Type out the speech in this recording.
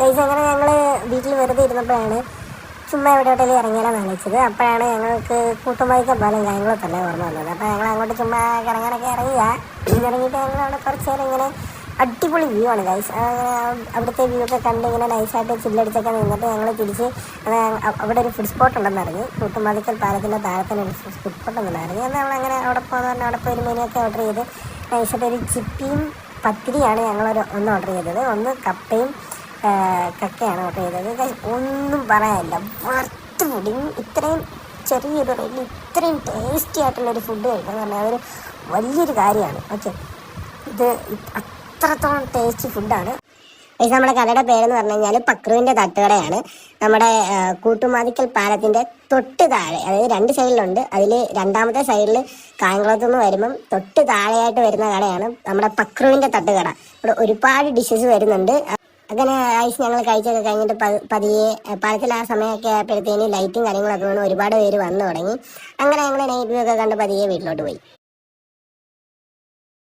Guys അങ്ങനെ ഞങ്ങൾ വീട്ടിൽ വെറുതെ ഇരുന്നപ്പോഴാണ് ചുമ്മാ എവിടെയോട്ടെങ്കിലും ഇറങ്ങിയാലും ആലോചിച്ചത് അപ്പോഴാണ് ഞങ്ങൾക്ക് കൂട്ടുമായിക്ക പാലം കായംകുളത്തല്ലേ ഓർമ്മ വന്നത്. അപ്പോൾ ഞങ്ങൾ അങ്ങോട്ട് ചുമ്മാ കറങ്ങാനൊക്കെ ഇറങ്ങിയ. ഇറങ്ങിയിട്ട് ഞങ്ങൾ അവിടെ കുറച്ച് നേരം ഇങ്ങനെ അടിപൊളി വ്യൂ ആണ് ഗൈസ് അവിടുത്തെ വ്യൂ ഒക്കെ കണ്ട് ഇങ്ങനെ നൈസായിട്ട് ചില്ലടിച്ചൊക്കെ നിന്നിട്ട് ഞങ്ങൾ തിരിച്ച് അവിടെ ഒരു ഫുഡ് സ്പോട്ട് ഉണ്ടെന്ന് അറിഞ്ഞു. കൂട്ടുമാതിക്കൽ പാലത്തിന്റെ താഴെ ഒരു ഫുഡ് സ്പോട്ട് ഉണ്ടെന്ന് അറിഞ്ഞു. എന്നാൽ അവിടെ പോകുന്ന പറഞ്ഞാൽ അവിടെ പോയി ഒരു മെനുവൊക്കെ ഓർഡർ ചെയ്ത് നൈസായിട്ട് ഒരു ചിപ്പിയും പത്തിരിയാണ് ഞങ്ങളൊരു ഒന്ന് ഓർഡർ ചെയ്തത്. ഒന്ന് കപ്പയും കക്കയാണ് ഓർഡർ ചെയ്തത് ഒന്നും പറയാനില്ല. വറുത്ത് പൊടിയും ഇത്രയും ചെറിയൊരു റേറ്റിൽ ഇത്രയും ടേസ്റ്റി ആയിട്ടുള്ളൊരു ഫുഡ് കഴിക്കുക എന്ന് പറഞ്ഞാൽ അതൊരു വലിയൊരു കാര്യമാണ്. ഓക്കെ ഇത് അത്രത്തോളം ടേസ്റ്റി ഫുഡാണ് ഇത് നമ്മുടെ കടയുടെ പേരെന്ന് പറഞ്ഞു കഴിഞ്ഞാൽ പക്രുവിന്റെ തട്ടുകടയാണ്. നമ്മുടെ കൂട്ടുമാതിക്കൽ പാലത്തിന്റെ തൊട്ട് താഴെ അതായത് രണ്ട് സൈഡിലുണ്ട്. അതിൽ രണ്ടാമത്തെ സൈഡിൽ കായംകുളത്ത് നിന്ന് വരുമ്പം തൊട്ട് താഴെയായിട്ട് വരുന്ന കടയാണ് നമ്മുടെ പക്രുവിന്റെ തട്ടുകട. ഇവിടെ ഒരുപാട് ഡിഷസ് വരുന്നുണ്ട്. അങ്ങനെ ഐസ് ഞങ്ങൾ കഴിച്ചൊക്കെ കഴിഞ്ഞിട്ട് പതിയെ പഴത്തിൽ ആ സമയമൊക്കെ ആയപ്പോഴത്തേന് ലൈറ്റും കാര്യങ്ങളൊക്കെ വേണം ഒരുപാട് പേര് വന്നു തുടങ്ങി. അങ്ങനെ ഞങ്ങൾ നൈറ്റ് വ്യൂ ഒക്കെ കണ്ട് പതിയെ വീട്ടിലോട്ട് പോയി.